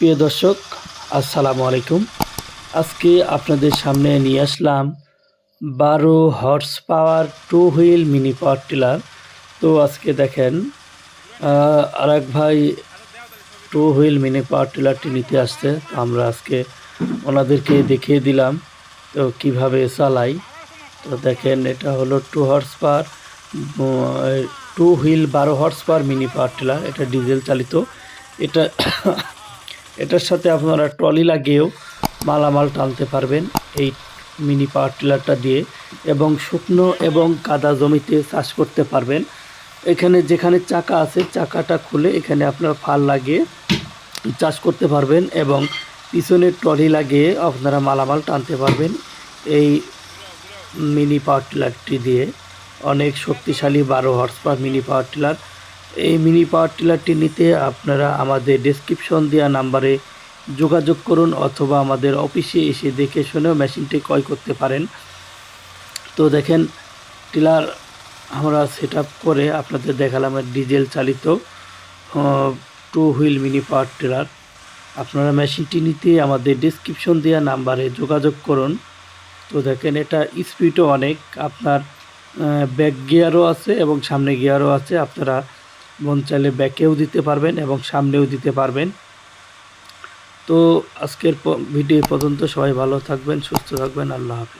প্রিয় দর্শক আসসালামু আলাইকুম। আজকে আপনাদের সামনে নিয়ে আসলাম বারো horsepower two wheel mini power tiller তো আজকে দেখেন আহ, আরেক ভাই টু হুইল মিনি পাওয়ার টিলারটি নিতে আসছে। তো আমরা আজকে ওনাদেরকে দেখিয়ে দিলাম তো কীভাবে চালাই। তো দেখেন এটা হলো two horse power two wheel বারো horse power mini power tiller এটা ডিজেল চালিত। এটা এটার সাথে আপনারা ট্রলি লাগিয়েও মালামাল টানতে পারবেন এই মিনি পাওয়ার টিলারটা দিয়ে এবং শুকনো এবং কাদা জমিতে চাষ করতে পারবেন। এখানে যেখানে চাকা আছে, চাকাটা খুলে এখানে আপনার ফাল লাগিয়ে চাষ করতে পারবেন এবং পিছনে ট্রলি লাগিয়ে আপনারা মালামাল টানতে পারবেন এই মিনি পাওয়ার টিলারটি দিয়ে। অনেক শক্তিশালী বারো horse power mini power tiller এই মিনি পাওয়ার টিলারটি নিতে আপনারা আমাদের ডেসক্রিপশন দেওয়া নাম্বারে যোগাযোগ করুন অথবা আমাদের অফিসে এসে দেখে শুনেও মেশিনটি ক্রয় করতে পারেন। তো দেখেন টিলার আমরা সেট করে আপনাদের দেখালাম ডিজেল চালিত two wheel mini power tiller আপনারা মেশিনটি নিতে আমাদের ডেসক্রিপশন দেওয়া নাম্বারে যোগাযোগ করুন। তো দেখেন, এটা স্পিডও অনেক। আপনার ব্যাক গিয়ারও আছে এবং সামনে গিয়ারও আছে। আপনারা মন চাইলে ব্যাকেও দিতে পারবেন এবং সামনেও দিতে পারবেন। তো আজকের ভিডিও পর্যন্ত। সবাই ভালো থাকবেন, সুস্থ থাকবেন। আল্লাহ হাফিজ।